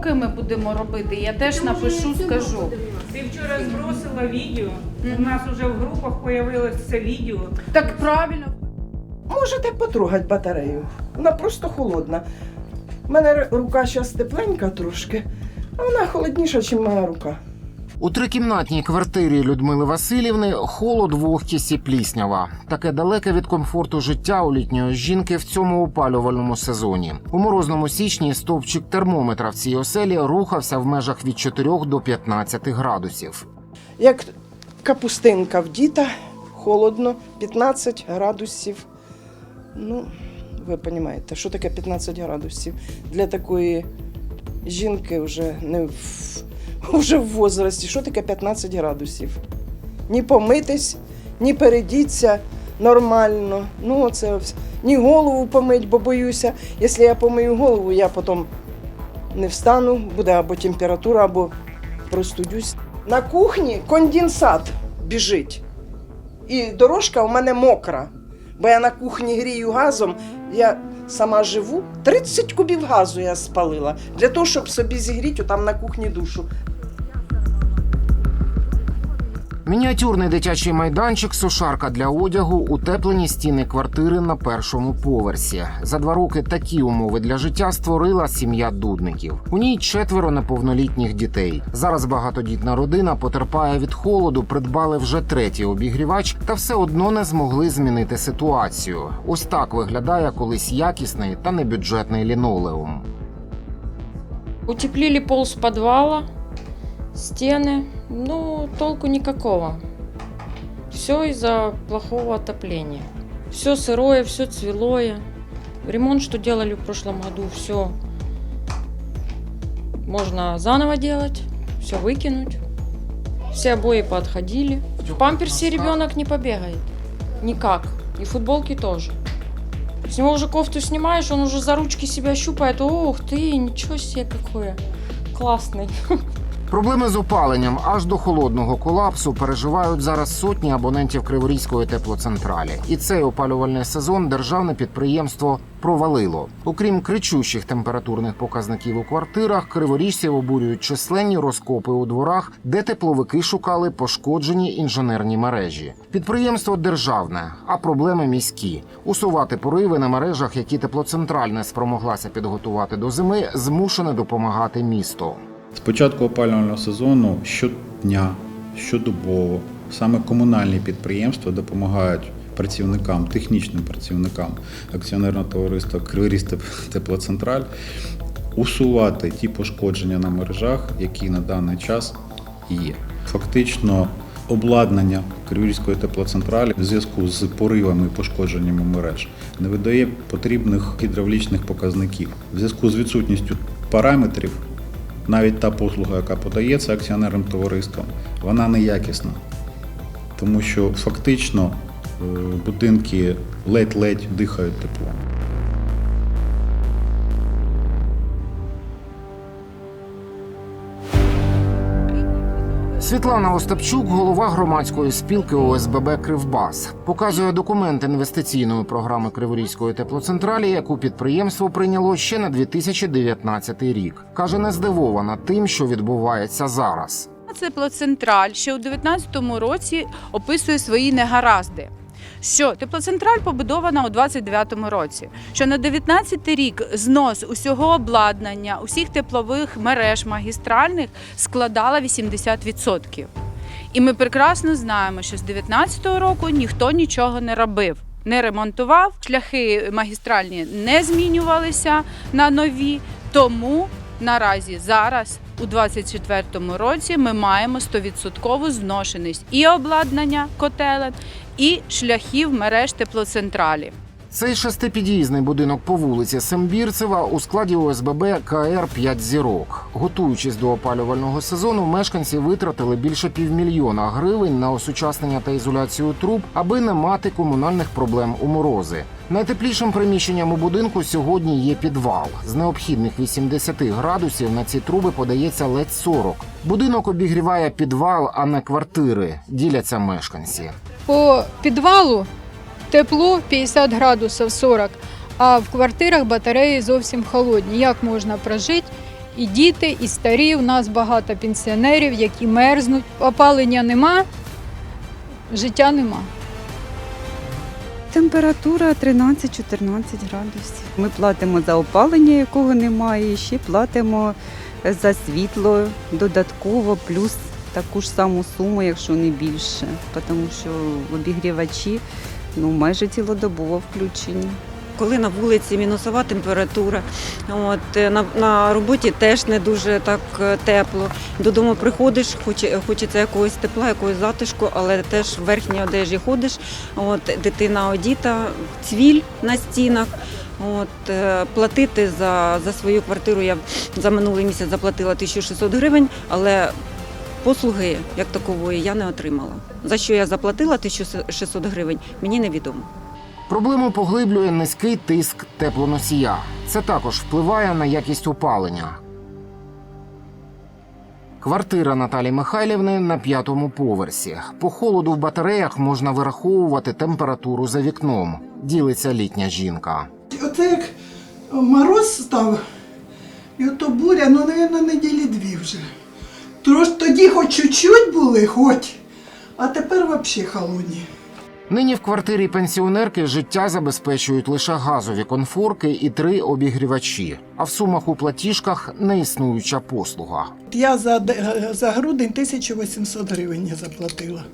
кроки ми будемо робити, я теж напишу, скажу. Ти вчора збросила відео. У нас вже в групах появилось це відео. Так правильно. Можете потрогати батарею. Вона просто холодна. У мене рука зараз тепленька трошки, а вона холодніша, ніж моя рука. У трикімнатній квартирі Людмили Васильівни холод, вогкість і пліснява. Таке далеке від комфорту життя у літньої жінки в цьому опалювальному сезоні. У морозному січні стовпчик термометра в цій оселі рухався в межах від 4 до 15 градусів. Як капустинка в діта, холодно, 15 градусів. Ну, ви розумієте, що таке 15 градусів? Для такої жінки вже не в, вже в возрасті. Що таке 15 градусів? Ні помитись, ні передіться нормально. Ну, це ні голову помить, бо боюся. Якщо я помию голову, я потім не встану, буде або температура, або простудюсь. На кухні конденсат біжить. І дорожка у мене мокра. Бо я на кухні грію газом. Я сама живу. 30 кубів газу я спалила для того, щоб собі зігріти там на кухні душу. Мініатюрний дитячий майданчик, сушарка для одягу, утеплені стіни квартири на першому поверсі. За два роки такі умови для життя створила сім'я дудників. У ній четверо неповнолітніх дітей. Зараз багатодітна родина потерпає від холоду, придбали вже третій обігрівач, та все одно не змогли змінити ситуацію. Ось так виглядає колись якісний та небюджетний лінолеум. Утеплили пол с подвала, стены, ну, толку никакого. Все из-за плохого отопления. Все сырое, все цвелое. Ремонт, что делали в прошлом году, все можно заново делать, все выкинуть. Все обои подходили. В памперсе ребенок не побегает. Никак. И футболки тоже. С него уже кофту снимаешь, он уже за ручки себя щупает. Ух ты, ничего себе какое. Классный. Проблеми з опаленням аж до холодного колапсу переживають зараз сотні абонентів Криворізької теплоцентралі. І цей опалювальний сезон державне підприємство провалило. Окрім кричущих температурних показників у квартирах, криворіжців обурюють численні розкопи у дворах, де тепловики шукали пошкоджені інженерні мережі. Підприємство державне, а проблеми міські. Усувати пориви на мережах, які теплоцентраль не спромоглася підготувати до зими, змушене допомагати місто. З початку опалювального сезону щодня, щодобово саме комунальні підприємства допомагають працівникам, технічним працівникам акціонерного товариства Криворізь Теплоцентраль усувати ті пошкодження на мережах, які на даний час є. Фактично, обладнання Криворізької теплоцентралі в зв'язку з поривами і пошкодженнями мереж не видає потрібних гідравлічних показників. В зв'язку з відсутністю параметрів навіть та послуга, яка подається акціонерним товариством, вона неякісна. Тому що фактично е, будинки ледь-ледь дихають теплом. Світлана Остапчук, голова громадської спілки ОСББ Кривбас, показує документ інвестиційної програми Криворізької теплоцентралі, яку підприємство прийняло ще на 2019 рік. каже, не здивована тим, що відбувається зараз. Теплоцентраль ще у 2019 році описує свої негаразди. Що теплоцентраль побудована у 29-му році. Що на 19 рік знос усього обладнання, усіх теплових мереж магістральних складала 80%. І ми прекрасно знаємо, що з 19-го року ніхто нічого не робив. Не ремонтував, шляхи магістральні не змінювалися на нові. Тому наразі зараз, у 24-му році, ми маємо 100% зношеність і обладнання котелень, і шляхів мереж теплоцентралі. Цей шестипід'їзний будинок по вулиці Сембірцева у складі ОСББ КР 5 зірок. Готуючись до опалювального сезону, мешканці витратили більше півмільйона гривень на осучаснення та ізоляцію труб, аби не мати комунальних проблем у морози. Найтеплішим приміщенням у будинку сьогодні є підвал. З необхідних 80 градусів на ці труби подається ледь 40. Будинок обігріває підвал, а не квартири. Діляться мешканці. По підвалу тепло 50 градусів 40, а в квартирах батареї зовсім холодні. Як можна прожити і діти, і старі. У нас багато пенсіонерів, які мерзнуть. Опалення нема, життя нема. Температура 13-14 градусів. Ми платимо за опалення, якого немає, і ще платимо за світло додатково, плюс таку ж саму суму, якщо не більше, тому що обігрівачі ну, майже цілодобово включені. коли на вулиці мінусова температура. От, е, на, на роботі теж не дуже так е, тепло. Додому приходиш, хоче, хочеться якогось тепла, якогось затишку, але теж в верхній одежі ходиш. От, дитина одіта, цвіль на стінах. От, е, платити за, за свою квартиру я за минулий місяць заплатила 1600 гривень, але послуги як такової я не отримала. За що я заплатила 1600 гривень, мені невідомо. Проблему поглиблює низький тиск теплоносія. Це також впливає на якість опалення. Квартира Наталі Михайлівни на п'ятому поверсі. По холоду в батареях можна вираховувати температуру за вікном. Ділиться літня жінка. Оце як мороз став, і ото буря, ну, мабуть, неділі дві вже. Тож тоді хоч чуть-чуть були, хоч, а тепер взагалі холодні. Нині в квартирі пенсіонерки життя забезпечують лише газові конфорки і три обігрівачі. А в сумах у платіжках неіснуюча послуга. Я за, де- за грудень 1800 гривень заплатила.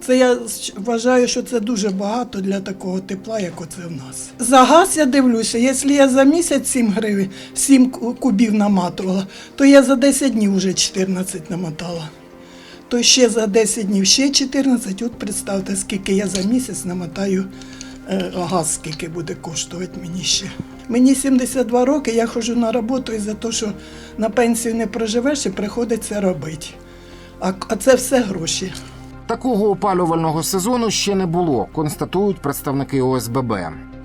Це я вважаю, що це дуже багато для такого тепла, як оце в нас. За газ я дивлюся, якщо я за місяць 7 гривень, 7 кубів наматувала, то я за 10 днів вже 14 намотала. То ще за 10 днів ще 14. От представте, скільки я за місяць намотаю е, газ, скільки буде коштувати мені ще. Мені 72 роки, я ходжу на роботу і за те, що на пенсію не проживеш і приходиться робити. А, а це все гроші. Такого опалювального сезону ще не було, констатують представники ОСББ.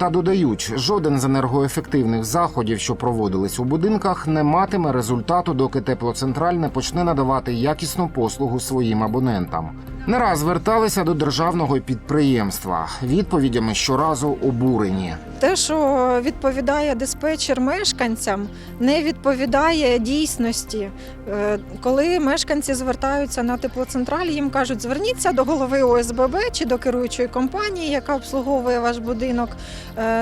Та додають, жоден з енергоефективних заходів, що проводились у будинках, не матиме результату, доки теплоцентраль не почне надавати якісну послугу своїм абонентам. Не раз зверталися до державного підприємства. Відповідями щоразу обурені. Те, що відповідає диспетчер мешканцям, не відповідає дійсності. Е, Коли мешканці звертаються на теплоцентраль, їм кажуть, зверніться до голови ОСББ чи до керуючої компанії, яка обслуговує ваш будинок,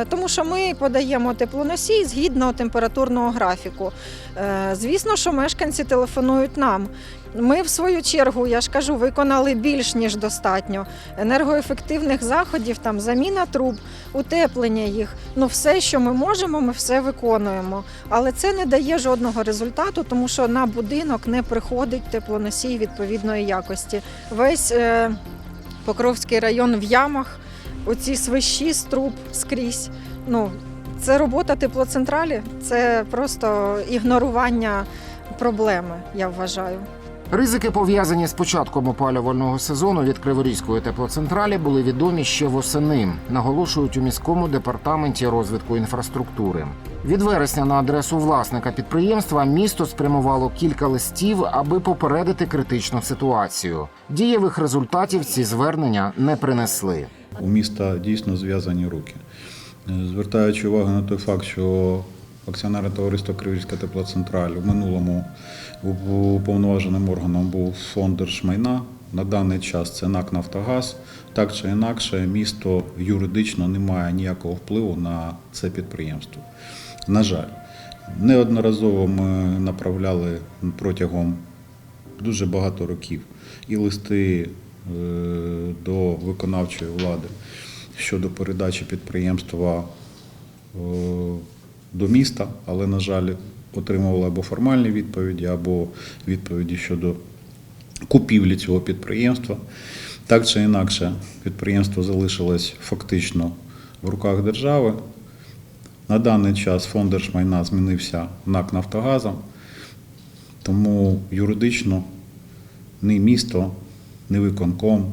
тому що ми подаємо теплоносій згідно температурного графіку. Е, Звісно, що мешканці телефонують нам. Ми, в свою чергу, я ж кажу, виконали більш ніж достатньо енергоефективних заходів, там заміна труб, утеплення їх. Ну, все, що ми можемо, ми все виконуємо. Але це не дає жодного результату, тому що на будинок не приходить теплоносій відповідної якості. Весь е, Покровський район в ямах, оці свищі з труб скрізь. Ну, це робота теплоцентралі, це просто ігнорування проблеми, я вважаю. Ризики, пов'язані з початком опалювального сезону від Криворізької теплоцентралі, були відомі ще восени, наголошують у міському департаменті розвитку інфраструктури. Від вересня на адресу власника підприємства місто спрямувало кілька листів, аби попередити критичну ситуацію. Дієвих результатів ці звернення не принесли. У міста дійсно зв'язані руки. Е, Звертаючи увагу на той факт, що акціонерне товариство Криворізька теплоцентраль у минулому уповноваженим органом був фонд держмайна. На даний час це НАК Нафтогаз. Так чи інакше, місто юридично не має ніякого впливу на це підприємство. На жаль, неодноразово ми направляли протягом дуже багато років і листи до виконавчої влади щодо передачі підприємства е, до міста, але, на жаль, отримували або формальні відповіді, або відповіді щодо купівлі цього підприємства. Так чи інакше, підприємство залишилось фактично в руках держави. На даний час фонд держмайна змінився НАК Нафтогазом, тому юридично ні місто, ні виконком,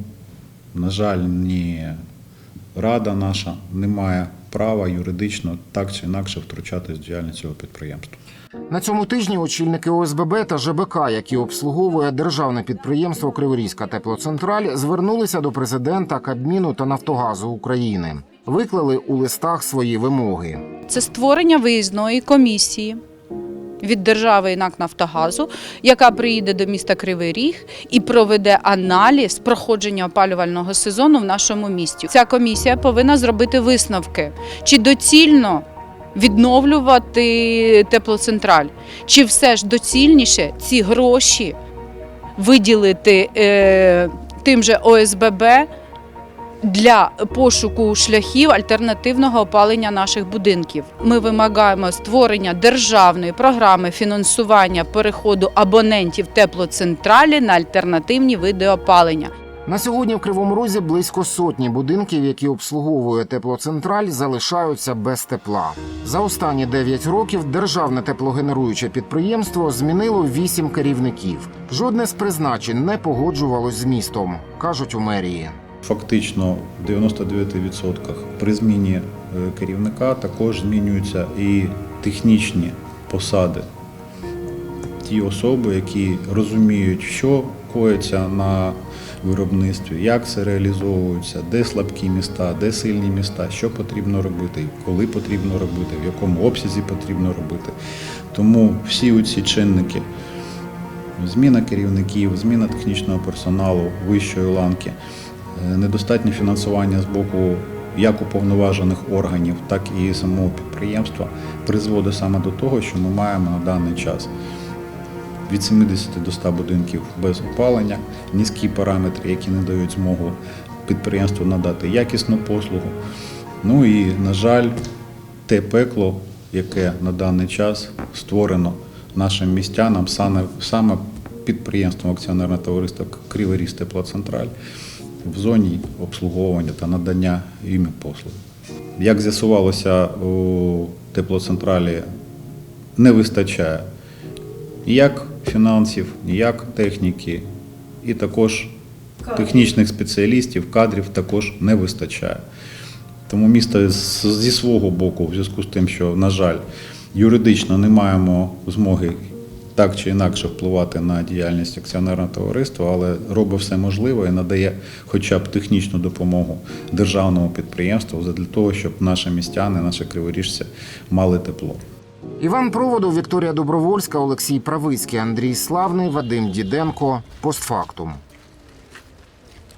на жаль, ні рада наша не має права юридично так чи інакше втручатись в діяльність цього підприємства. На цьому тижні очільники ОСББ та ЖБК, які обслуговує державне підприємство Криворізька теплоцентраль, звернулися до президента Кабміну та Нафтогазу України. Виклали у листах свої вимоги. Це створення виїзної комісії від держави і НАК Нафтогазу, яка приїде до міста Кривий Ріг і проведе аналіз проходження опалювального сезону в нашому місті. Ця комісія повинна зробити висновки, чи доцільно відновлювати теплоцентраль, чи все ж доцільніше ці гроші виділити е, тим же ОСББ для пошуку шляхів альтернативного опалення наших будинків. Ми вимагаємо створення державної програми фінансування переходу абонентів теплоцентралі на альтернативні види опалення. На сьогодні в Кривому Розі близько сотні будинків, які обслуговує теплоцентраль, залишаються без тепла. За останні 9 років державне теплогенеруюче підприємство змінило 8 керівників. Жодне з призначень не погоджувалось з містом, кажуть у мерії. Фактично в 99% при зміні е, керівника також змінюються і технічні посади. Ті особи, які розуміють, що коїться на виробництві, як це реалізовується, де слабкі міста, де сильні міста, що потрібно робити, коли потрібно робити, в якому обсязі потрібно робити. Тому всі ці чинники зміна керівників, зміна технічного персоналу вищої ланки, недостатнє фінансування з боку як уповноважених органів, так і самого підприємства призводить саме до того, що ми маємо на даний час від 70 до 100 будинків без опалення, низькі параметри, які не дають змогу підприємству надати якісну послугу. Ну і, на жаль, те пекло, яке на даний час створено нашим містянам, саме, саме підприємством акціонерного товариства Кривий Теплоцентраль в зоні обслуговування та надання їм послуг. Як з'ясувалося, у теплоцентралі не вистачає ніяк фінансів, ніяк техніки, і також технічних спеціалістів, кадрів також не вистачає. Тому місто зі свого боку, в зв'язку з тим, що, на жаль, юридично не маємо змоги так чи інакше впливати на діяльність акціонерного товариства, але робить все можливе і надає хоча б технічну допомогу державному підприємству для того, щоб наші містяни, наші криворіжці мали тепло. Іван Проводов, Вікторія Добровольська, Олексій Правицький, Андрій Славний, Вадим Діденко. Постфактум.